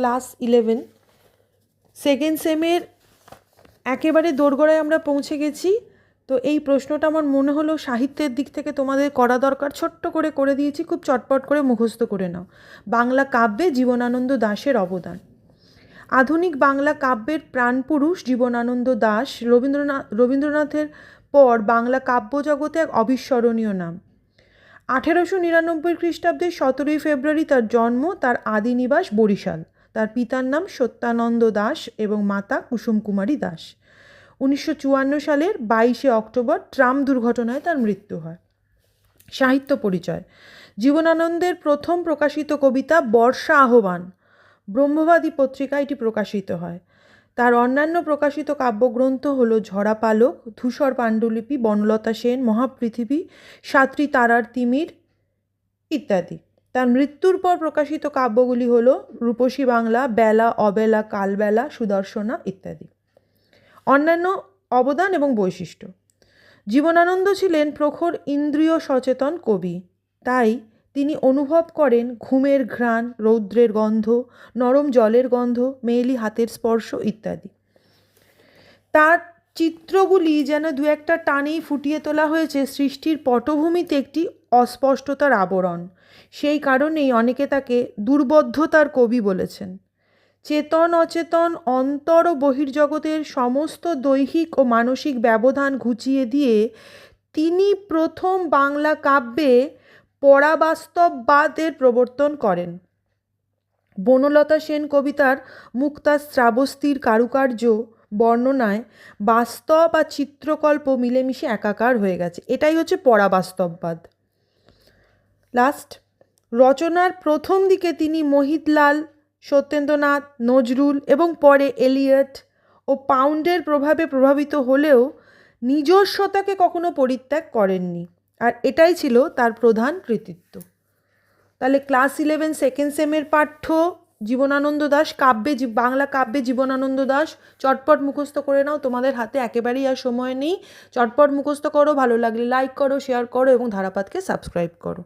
Class eleven. Second সেমের একেবারে দোরগোড়ায় আমরা পৌঁছে গেছি। তো এই প্রশ্নটা আমার মনে হলো সাহিত্যের দিক থেকে তোমাদের করা দরকার। ছোট্ট করে করে দিয়েছি, খুব চটপট করে মুখস্থ করে নাও। বাংলা কাব্যে জীবনানন্দ দাশের অবদান। আধুনিক বাংলা কাব্যের প্রাণপুরুষ জীবনানন্দ দাশ রবীন্দ্রনাথ রবীন্দ্রনাথের পর বাংলা কাব্য জগতে এক অবিস্মরণীয় নাম। আঠেরোশো নিরানব্বই খ্রিস্টাব্দের সতেরোই ফেব্রুয়ারি তার জন্ম, তার আদি নিবাস বরিশাল। তার পিতার নাম সত্যানন্দ দাস এবং মাতা কুসুম কুমারী দাস। উনিশশো চুয়ান্ন সালের বাইশে অক্টোবর ট্রাম দুর্ঘটনায় তার মৃত্যু হয়। সাহিত্য পরিচয়। জীবনানন্দের প্রথম প্রকাশিত কবিতা বর্ষা আহ্বান। ব্রহ্মবাদী পত্রিকা এটি প্রকাশিত হয়। তার অন্যান্য প্রকাশিত কাব্যগ্রন্থ হল ঝরা পালক, ধূসর পাণ্ডুলিপি, বনলতা সেন, মহাপৃথিবী, সাতটি তারার তিমির ইত্যাদি। তার মৃত্যুর পর প্রকাশিত কাব্যগুলি হল রূপসী বাংলা, বেলা, অবেলা, কালবেলা, সুদর্শনা ইত্যাদি। অন্যান্য অবদান এবং বৈশিষ্ট্য। জীবনানন্দ ছিলেন প্রখর ইন্দ্রিয় সচেতন কবি। তাই তিনি অনুভব করেন ঘুমের ঘ্রাণ, রৌদ্রের গন্ধ, নরম জলের গন্ধ, মেয়েলি হাতের স্পর্শ ইত্যাদি। তার চিত্রগুলি যেন দু একটা টানেই ফুটিয়ে তোলা হয়েছে সৃষ্টির পটভূমিতে একটি অস্পষ্টতার আবরণ। সেই কারণেই অনেকে তাকে দুর্বদ্ধতার কবি বলেছেন। চেতন, অচেতন, অন্তর ও বহির্জগতের সমস্ত দৈহিক ও মানসিক ব্যবধান ঘুচিয়ে দিয়ে তিনি প্রথম বাংলা কাব্যে পরাবাস্তববাদের প্রবর্তন করেন। বনলতা সেন কবিতার মুক্তা শ্রাবস্তির কারুকার্য বর্ণনায় বাস্তব আর চিত্রকল্প মিলেমিশে একাকার হয়ে গেছে। এটাই হচ্ছে পরাবাস্তববাদ। লাস্ট রচনার প্রথম দিকে তিনি মোহিতলাল, সত্যেন্দ্রনাথ, নজরুল এবং পরে এলিয়ট ও পাউন্ডের প্রভাবে প্রভাবিত হলেও নিজস্বতাকে কখনো পরিত্যাগ করেননি। আর এটাই ছিল তার প্রধান কৃতিত্ব। তাহলে ক্লাস ইলেভেন সেকেন্ড সেমের পাঠ্য জীবনানন্দ দাস কাব্যে বাংলা কাব্যে জীবনানন্দ দাস, চটপট মুখস্থ করে নাও, তোমাদের হাতে একেবারেই আর সময় নেই। চটপট মুখস্থ করো, ভালো লাগলে লাইক করো শেয়ার করো, এবং ধারাপাতকে সাবস্ক্রাইব করো।